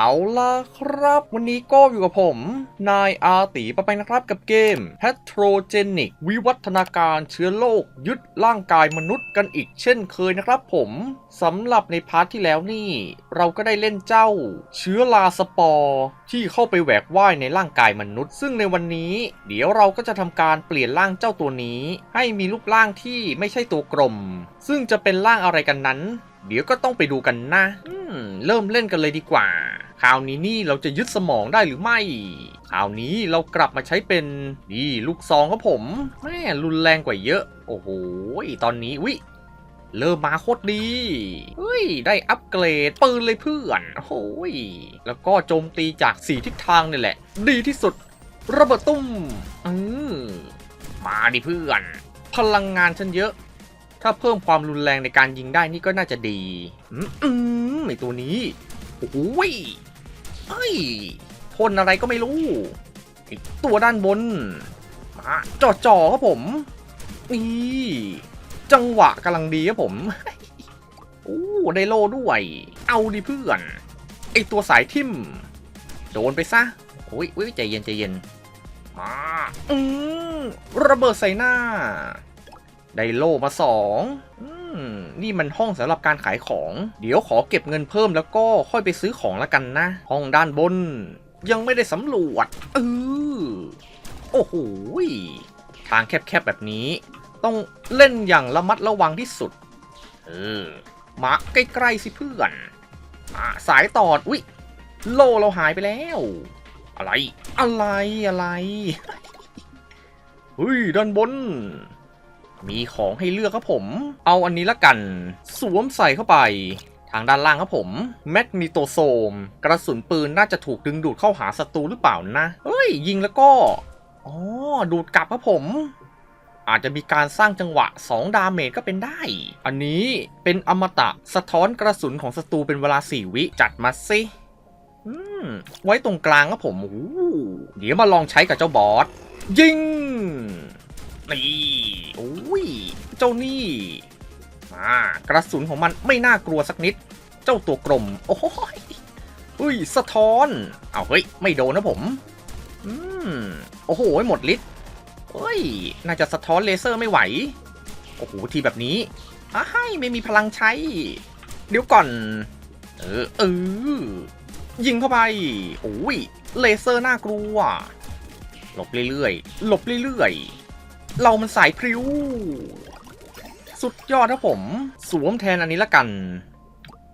เอาล่ะครับ วันนี้ก็อยู่กับผม นายอาตีปะไปนะครับกับเกม Patrogenic วิวัฒนาการเชื้อโรคยึดร่างกายมนุษย์กันอีกเช่นเคยนะครับผมสำหรับในพาร์ทที่แล้วนี่ เราก็ได้เล่นเจ้า เชื้อราสปอร์ที่เข้าไปแหวกว่ายในร่างกายมนุษย์ ซึ่งในวันนี้ เดี๋ยวเราก็จะทำการเปลี่ยนร่างเจ้าตัวนี้ ให้มีรูปร่างที่ไม่ใช่ตัวกลม ซึ่งจะเป็นร่างอะไรกันนั้น เดี๋ยวก็ต้องไปดูกันนะเริ่มเล่นกันเลยดีกว่า คราวนี้นี่เราจะยึดสมองได้หรือไม่ คราวนี้เรากลับมาใช้เป็นนี่ลูกซองครับผมแม่รุนแรงกว่าเยอะ โอ้โหตอนนี้วิเริ่มมาโคตรดี เฮ้ย ได้อัปเกรดปืนเลยเพื่อนโอ้ย แล้วก็โจมตีจากสีทิศทางนี่แหละ ดีที่สุด ระเบิดตุ้มอือมาดิเพื่อน พลังงานฉันเยอะ ถ้าเพิ่มความรุนแรงในการยิงได้นี่ก็น่าจะดี อืมอืมไอตัวนี้ โอ้โหยเฮ้ยพ่นอะไรก็ไม่รู้ไอตัวด้านบน มาจ่อจ่อๆครับผม นี่ จังหวะกำลังดีครับผม โอ้ได้โลด้วย เอาดิเพื่อน ไอตัวสายทิม โดนไปซะ โอ้ยอุ้ยใจเย็นใจเย็น มา อืมระเบิดใส่หน้า ได้โลมาสอง นี่มันห้องสำหรับการขายของ เดี๋ยวขอเก็บเงินเพิ่มแล้วก็ค่อยไปซื้อของละกันนะ ห้องด้านบน ยังไม่ได้สำรวจเออโอ้โหทางแคบๆแบบนี้ ต้องเล่นอย่างระมัดระวังที่สุด เออ มาใกล้ๆสิเพื่อนอาสายตอด อุ๊ย โลเราหายไปแล้ว อะไร อะไร อะไร เฮ้ย ด้านบน มีของให้เลือกครับผม เอาอันนี้ละกัน สวมใส่เข้าไป ทางด้านล่างครับผม แมกนิโตโซม กระสุนปืนน่าจะถูกดึงดูดเข้าหาศัตรูหรือเปล่านะ เฮ้ย ยิงแล้วก็ อ๋อ ดูดกลับครับผม อาจจะมีการสร้างจังหวะ 2 ดาเมจก็เป็นได้ อันนี้เป็นอมตะสะท้อนกระสุนของศัตรูเป็นเวลา 4 วิจัดมาสิอืมไว้ตรงกลางครับผม เดี๋ยวมาลองใช้กับเจ้าบอส ยิง นี่โอ้ย เจ้านี่มากระสุนของมันไม่น่ากลัวสักนิด เจ้าตัวกลม โอ้ยอุ้ย สะท้อน เอาเฮ้ย ไม่โดนนะผม อืม โอ้โห หมดฤทธิ์เฮ้ย น่าจะสะท้อนเลเซอร์ไม่ไหว โอ้โห ทีแบบนี้อ้ายไม่มีพลังใช้ เดี๋ยวก่อน เออ เออ ยิงเข้าไป โอ้ย เลเซอร์น่ากลัว หลบเรื่อยๆ หลบเรื่อยๆ เรามันสายพริ้ว สุดยอดครับผม สวมแทนอันนี้ละกัน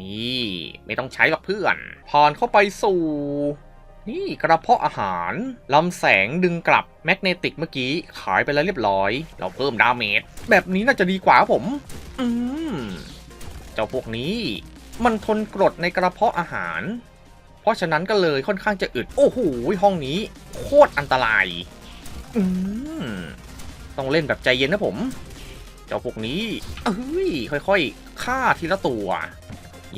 นี่ ไม่ต้องใช้หรอกเพื่อน ผ่านเข้าไปสู่ นี่กระเพาะอาหารลำแสงดึงกลับแมกเนติกเมื่อกี้ ขายไปแล้วเรียบร้อย เราเพิ่มดาเมจแบบนี้น่าจะดีกว่าครับผม อืม เจ้าพวกนี้ มันทนกรดในกระเพาะอาหารเพราะฉะนั้นก็เลยค่อนข้างจะอึด โอ้โห ห้องนี้ โคตรอันตราย อืม ต้องเล่นแบบใจเย็นนะผม เจ้าพวกนี้เอ้ยค่อยๆฆ่าทีละตัว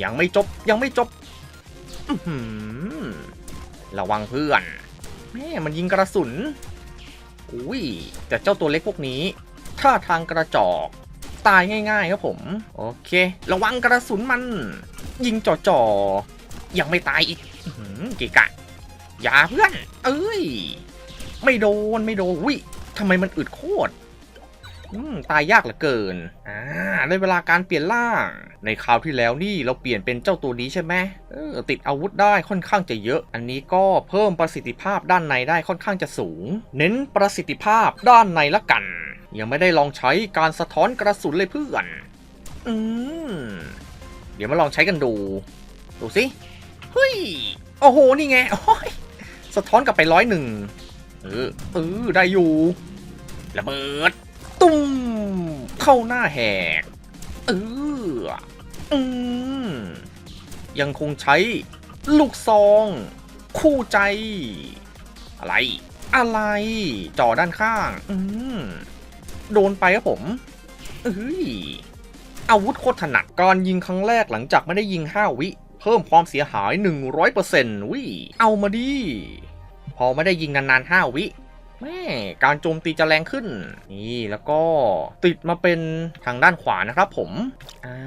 ยังไม่จบยังไม่จบระวังเพื่อนแม่มันยิงกระสุนอุ้ยแต่เจ้าตัวเล็กพวกนี้ท่าทางกระจอกตายง่ายๆครับผม โอเค ระวังกระสุนมัน ยิงจ่อๆยังไม่ตายอีกเกะกะ อย่าเพื่อน เอ้ย ไม่โดนไม่โดนวิ ทำไมมันอึดโคตรตายยากเหลือเกิน อ่าได้เวลาการเปลี่ยนร่าง ในคราวที่แล้วนี่เราเปลี่ยนเป็นเจ้าตัวนี้ใช่ไหมเออติดอาวุธได้ค่อนข้างจะเยอะ อันนี้ก็เพิ่มประสิทธิภาพด้านในได้ค่อนข้างจะสูง เน้นประสิทธิภาพด้านในละกัน ยังไม่ได้ลองใช้การสะท้อนกระสุนเลยเพื่อน อืม เดี๋ยวมาลองใช้กันดู ดูสิ เฮ้ย โอ้โห นี่ไง สะท้อนกลับไปร้อยหนึ่ง เออเออได้อยู่ระเบิด ตุ้มเข้าหน้าแหกเอออืมยังคงใช้ลูกซอง คู่ใจ อะไร อะไรจอด้านข้าง อืมโดนไปครับผมเอ้ยอาวุธโคตรถนัดการยิงครั้งแรกหลังจากไม่ได้ยิง 5 วิ เพิ่มความเสียหาย 100%วิเอามาดิ อไม่ได้ยิงนานๆ 5 วิแม่การโจมตีจะแรงขึ้น นี่แล้วก็ติดมาเป็นทางด้านขวานะครับผมอ่า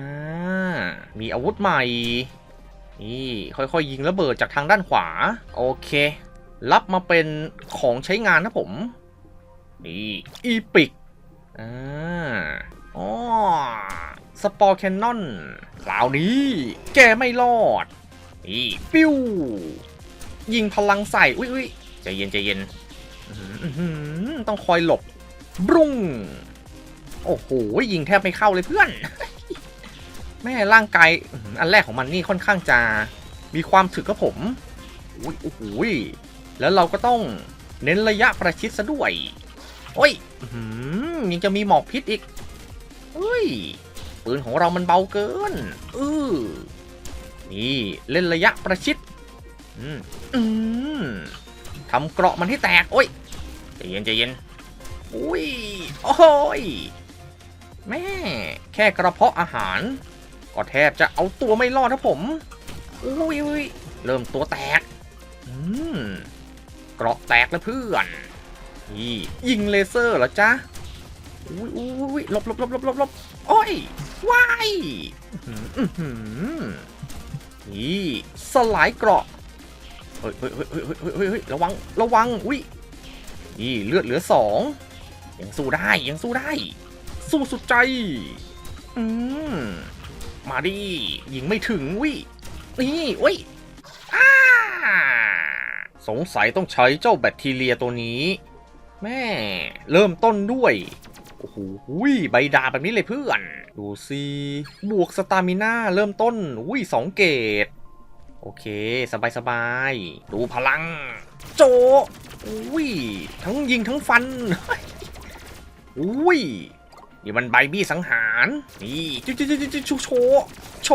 มีอาวุธใหม่ นี่ค่อยๆยิงระเบิดจากทางด้านขวา โอเค รับมาเป็นของใช้งานนะผม นี่อีปิกอ่าอ๋อสปอร์แคนนอนคราวนี้แกไม่รอด นี่ปิ้ว ยิงพลังใส่ อุ้ยอุ้ย ใจเย็นใจเย็นต้องคอยหลบบรุ้งโอ้โห ยิงแทบไม่เข้าเลยเพื่อน แม่ร่างกายอันแรกของมันนี่ค่อนข้างจะมีความถึกกับผมอุ้ยโอ้โหแล้วเราก็ต้องเน้นระยะประชิดซะด้วย โอ้ยยังจะมีหมอกพิษอีกเฮ้ย ปืนของเรามันเบาเกินเออนี่เล่นระยะประชิด อืมอืม ทำเกราะมันให้แตก โอ้ยใจเย็นใจเย็นอุ้ย โอ้ย แม่ แค่กระเพาะอาหาร ก็แทบจะเอาตัวไม่รอดนะผม อุ้ยอุ้ยเริ่มตัวแตก อืม เกราะแตกแล้วเพื่อนนี่ยิงเลเซอร์เหรอจ๊ะ อุ้ยอุ้ยอุ้ยหลบลบลบลบลบลบโอ้ย ว้ายอื้อหืออื้อหือนี่สลายเกราะ ฮ้ยเฮ้ยเฮ้ยเฮ้ยเฮ้ยระวัง ระวัง อุ้ย นี่เลือดเหลือสอง ยังสู้ได้ ยังสู้ได้ สู้สุดใจ อืม มาดิ ยิงไม่ถึงวินี่อุ้ยอ้าสงสัยต้องใช้เจ้าแบคทีเรียตัวนี้ แม่ เริ่มต้นด้วย โอ้โหใบดาบแบบนี้เลยเพื่อน ดูสิ บวกสตามิน่าเริ่มต้น อุ้ยสองเกต โอเค สบายสบายดูพลัง โจอุ้ยทั้งยิงทั้งฟันอุ้ยนี่มันใบบี้สังหาร นี่จุ๊จุ๊จุ๊จุ๊จุ๊โชโช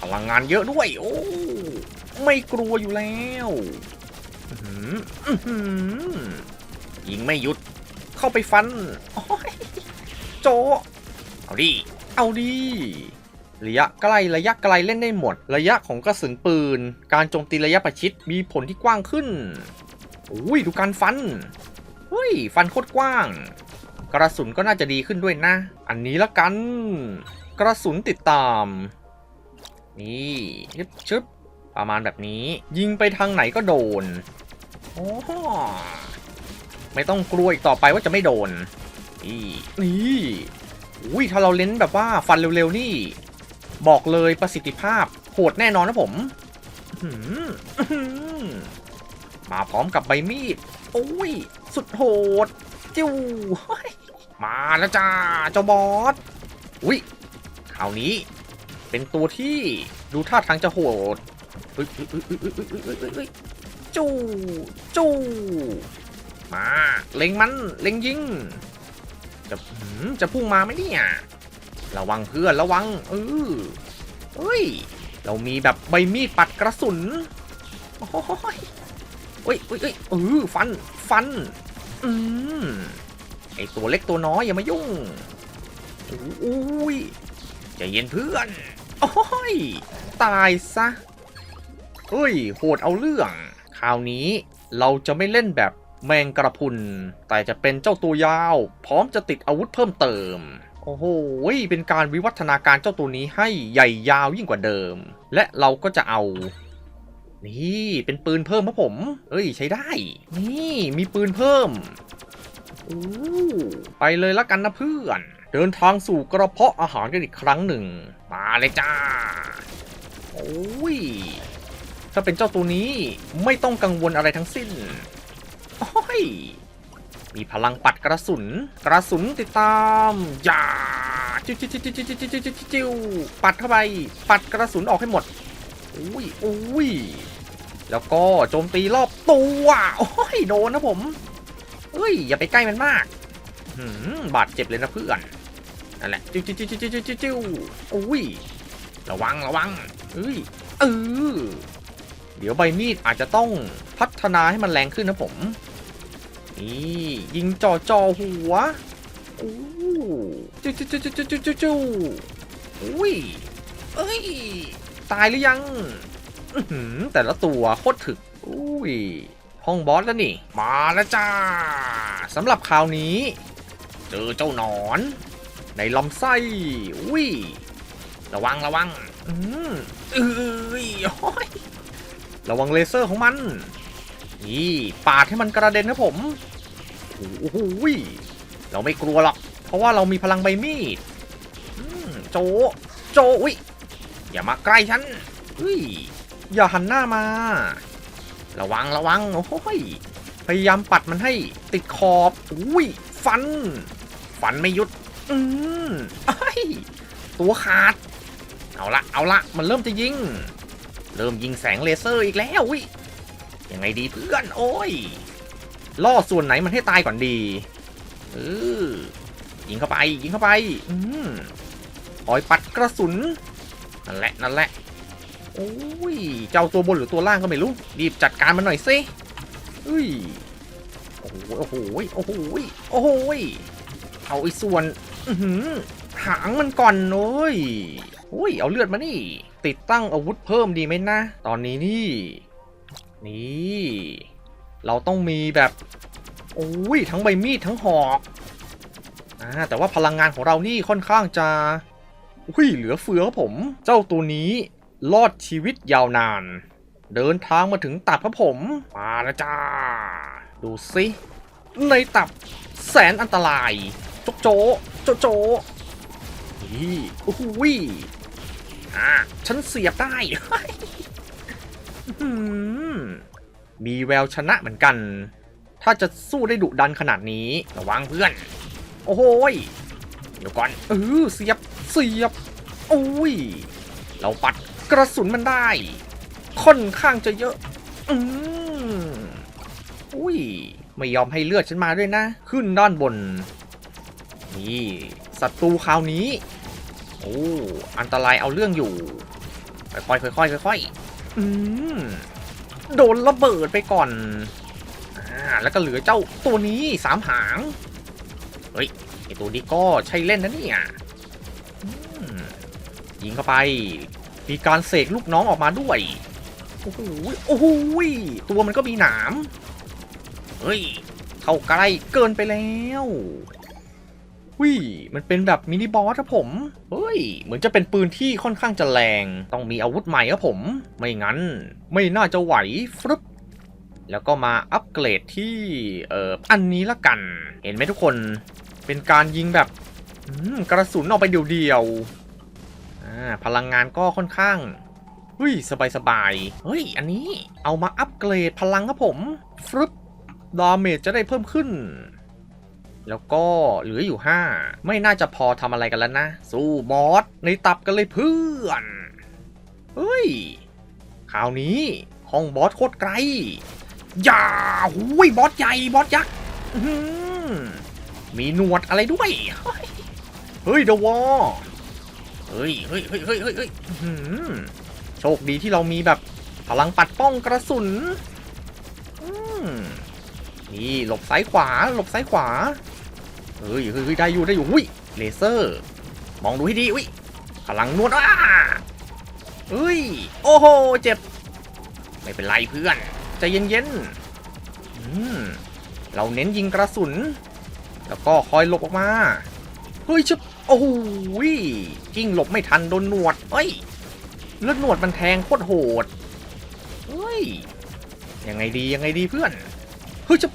พลังงานเยอะด้วย โอ้ไม่กลัวอยู่แล้วยิงไม่หยุด เข้าไปฟันโอ้โจเอาดิ เอาดิ ระยะใกล้ระยะไกลเล่นได้หมด ระยะของกระสุนปืน การโจมตีระยะประชิดมีผลที่กว้างขึ้นอุ้ยดูการฟันเฮ้ยฟันโคตรกว้าง กระสุนก็น่าจะดีขึ้นด้วยนะ อันนี้ละกัน กระสุนติดตาม นี่ชึบชึบประมาณแบบนี้ ยิงไปทางไหนก็โดนโอ้ไม่ต้องกลัวอีกต่อไปว่าจะไม่โดน นี่นี่อุ้ยถ้าเราเล่นแบบว่าฟันเร็วๆนี่ บอกเลยประสิทธิภาพโหดแน่นอนนะผมมาพร้อมกับใบมีด โอ้ย สุดโหด จิ้วมาแล้วจ้า เจ้าบอส อุ้ยคราวนี้ เป็นตัวที่ดูท่าทางจะโหดจู้จู้มา เล็งมัน เล็งยิง จะจะพุ่งมาไหมเนี่ย ระวังเพื่อนระวังเออเฮ้ย เรามีแบบใบมีดปัดกระสุนโอ้ยเฮ้ยเฮ้ยเฮ้ยเออฟันฟันอืมไอตัวเล็กตัวน้อยอย่ามายุ่งอุ้ยใจเย็นเพื่อนโอ้ยตายซะเฮ้ยโหดเอาเรื่อง คราวนี้เราจะไม่เล่นแบบแมงกระพุน แต่จะเป็นเจ้าตัวยาว พร้อมจะติดอาวุธเพิ่มเติม โอ้โห เป็นการวิวัฒนาการเจ้าตัวนี้ให้ใหญ่ยาวยิ่งกว่าเดิม และเราก็จะเอา นี่ เป็นปืนเพิ่มครับผม เอ้ย ใช้ได้ นี่ มีปืนเพิ่มอู้ไปเลยละกันนะเพื่อน เดินทางสู่กระเพาะอาหารกันอีกครั้งหนึ่ง มาเลยจ้า โอ้ย ถ้าเป็นเจ้าตัวนี้ไม่ต้องกังวลอะไรทั้งสิ้น โอ้ย มีพลังปัดกระสุน กระสุนติดตามอย่าจิ้วจิ้วจิ้วจิ้วจิ้วจิ้วจิ้วปัดเข้าไป ปัดกระสุนออกให้หมดอุ้ยอุ้ยแล้วก็โจมตีรอบตัวโอ้ยโดนนะผมเอ้ยอย่าไปใกล้มันมากบาดเจ็บเลยนะเพื่อนนั่นแหละจิ้วจิ้วจิ้วจิ้วจิ้วจิ้วจิ้วอุ้ยระวังระวังเอ้ยเออเดี๋ยวใบมีดอาจจะต้องพัฒนาให้มันแรงขึ้นนะผม นี่ยิงจ่อจ่อหัวโอ้จิ้วจิ้วจิ้วจิ้วจิ้วจิ้วจิ้วอุ้ยเอ้ย ตายหรือยังแต่ละตัวโคตรถึกอุ้ย ห้องบอสแล้วนี่ มาแล้วจ้าสำหรับคราวนี้ เจอเจ้าหนอน ในลำไส้อุ้ย ระวังระวัง อืมเออ้ยระวังเลเซอร์ของมัน นี่ปาดให้มันกระเด็นครับผมโอ้โหยเราไม่กลัวหรอก เพราะว่าเรามีพลังใบมีดโจ โจอุ้ยอย่ามาใกล้ฉันอุ้ยอย่าหันหน้ามา ระวังระวังโอ้ยพยายามปัดมันให้ติดขอบอุ้ยฟัน ฟันไม่หยุด อืมไอ้ตัวขาด เอาละเอาละมันเริ่มจะยิง เริ่มยิงแสงเลเซอร์อีกแล้วอุ้ย ยังไงดีเพื่อนโอ้ยล่อส่วนไหนมันให้ตายก่อนดีเออยิงเข้าไปยิงเข้าไปอืมคอยปัดกระสุนนั่นแหละนั่นแหละโอ้ยเจ้าตัวบนหรือตัวล่างก็ไม่รู้รีบจัดการมันหน่อยสิอุ้ยโอ้โหโอ้โหโอ้โหโอ้โหเอาไอ้ส่วนอือหือหางมันก่อนโอ้ยโอ้ยเอาเลือดมานี่ ติดตั้งอาวุธเพิ่มดีไหมนะ ตอนนี้นี่ นี่ เราต้องมีแบบโอ้ยทั้งใบมีดทั้งหอกอ่าแต่ว่าพลังงานของเรานี่ค่อนข้างจะอุ้ยเหลือเฟือครับผม เจ้าตัวนี้รอดชีวิตยาวนาน เดินทางมาถึงตับครับผม มาแล้วจ้า ดูสิในตับแสนอันตราย โจโจโจโจนี่โอ้ยอ่าฉันเสียบได้ มีแววชนะเหมือนกัน ถ้าจะสู้ได้ดุดันขนาดนี้ ระวังเพื่อน โอ้โหยเดี๋ยวก่อน เออเสียบ เสียบ โอ้ย เราปัดกระสุนมันได้ ค่อนข้างจะเยอะ อืมอุ้ย ไม่ยอมให้เลือดฉันมาด้วยนะ ขึ้นด้านบน นี่ศัตรูคราวนี้ โอ้ อันตรายเอาเรื่องอยู่ ค่อยๆค่อยๆค่อยๆ อืมโดนระเบิดไปก่อน อ่า แล้วก็เหลือเจ้าตัวนี้สามหาง เฮ้ยไอตัวนี้ก็ใช่เล่นนะเนี่ยยิงเข้าไป มีการเสกลูกน้องออกมาด้วย โอ้โห โอ้โห ตัวมันก็มีหนาม เฮ้ย เข้าใกล้เกินไปแล้ว วิมันเป็นแบบมินิบอสครับผม เฮ้ย เหมือนจะเป็นปืนที่ค่อนข้างจะแรง ต้องมีอาวุธใหม่ครับผม ไม่งั้น ไม่น่าจะไหวฟรึบแล้วก็มาอัปเกรดที่เอ่ออันนี้ละกัน เห็นไหมทุกคน เป็นการยิงแบบกระสุนออกไปเดียวๆพลังงานก็ค่อนข้างเฮ้ยสบายๆเฮ้ย อันนี้เอามาอัปเกรดพลังครับผมฟรึบดาเมจจะได้เพิ่มขึ้น แล้วก็เหลืออยู่ 5 ไม่น่าจะพอทำอะไรกันแล้วนะ สู้บอสในตับกันเลยเพื่อนเฮ้ยคราวนี้ห้องบอสโคตรไกลอย่าหุยบอสใหญ่บอสยักษ์มีหนวดอะไรด้วย เฮ้ยเดวอเฮ้ยเฮ้ยเฮ้ยเฮ้ยเฮ้ยโชคดีที่เรามีแบบพลังปัดป้องกระสุนนี่หลบซ้ายขวา หลบซ้ายขวา เฮ้ยเฮ้ยได้อยู่ได้อยู่อุ้ยเลเซอร์ มองดูให้ดีอุ้ยพลังนวดอะเฮ้ยโอ้โหเจ็บ ไม่เป็นไรเพื่อนใจเย็นๆอืมเราเน้นยิงกระสุน แล้วก็คอยหลบออกมาเฮ้ยชิบโอ้โหยจิ้งหลบไม่ทันโดนหนวดเฮ้ยเลือดหนวดมันแทงโคตรโหดเฮ้ยยังไงดียังไงดีเพื่อนเฮ้ยชิบ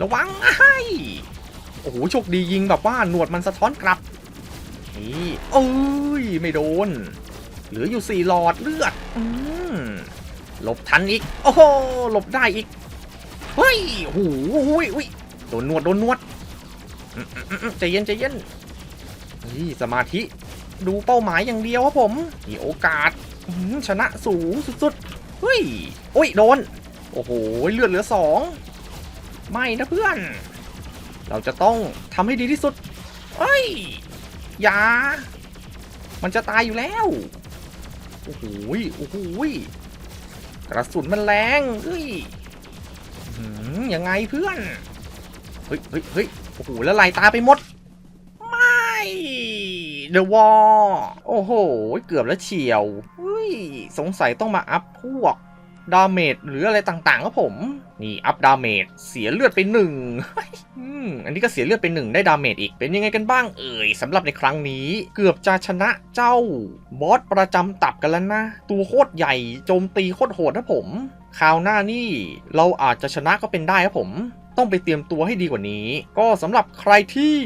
ระวังไอ้โอ้โหโชคดียิงแบบว่าหนวดมันสะท้อนกลับ นี่เอ้ยไม่โดน เหลืออยู่สี่หลอดเลือดอืมหลบทันอีก โอ้โหหลบได้อีก เฮ้ยโอ้โหอุ้ยโดนนวดโดนนวดใจเย็นใจเย็นนี่สมาธิดูเป้าหมายอย่างเดียวครับผมมีโอกาสชนะสูงสุดๆเฮ้ยโอ้ยโดน โอ้โหเลือดเหลือสอง ไม่นะเพื่อน เราจะต้องทำให้ดีที่สุดเฮ้ยอย่า มันจะตายอยู่แล้ว โอ้โหยโอ้โหยกระสุนมันแรงเฮ้ยยังไงเพื่อน เฮ้ยเฮ้ยเฮ้ยโอ้โห แล้วลายตาไปหมด ไม่เดอะวอโอ้โห เกือบแล้วเฉียว เฮ้ย สงสัยต้องมาอัพพวก ดาเมจหรืออะไรต่างๆครับผม นี่อัพดาเมจเสียเลือดไปหนึ่งอันนี้ก็เสียเลือดไปหนึ่งได้ดาเมจอีกเป็นยังไงกันบ้างเอ่ยสำหรับในครั้งนี้ เกือบจะชนะเจ้าบอสประจำตับกันแล้วนะ ตัวโคตรใหญ่โจมตีโคตรโหดนะผมคราวหน้านี่เราอาจจะชนะก็เป็นได้ครับผม ต้องไปเตรียมตัวให้ดีกว่านี้ ก็สำหรับใครที่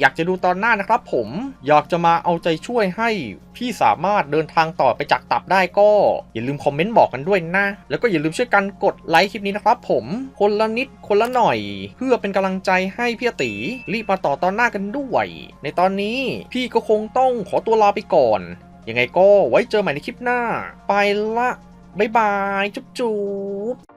อยากจะดูตอนหน้านะครับ ผมอยากจะมาเอาใจช่วยให้พี่สามารถเดินทางต่อไปจากตับได้ก็ อย่าลืมคอมเมนต์บอกกันด้วยนะ แล้วก็อย่าลืมช่วยกันกดไลค์คลิปนี้นะครับ ผมคนละนิดคนละหน่อย เพื่อเป็นกำลังใจให้พี่ตีรีบมาต่อตอนหน้ากันด้วย ในตอนนี้พี่ก็คงต้องขอตัวลาไปก่อนยังไงก็ไว้เจอใหม่ในคลิปหน้า ไปละบ๊ายบาย จุ๊บจุ๊บ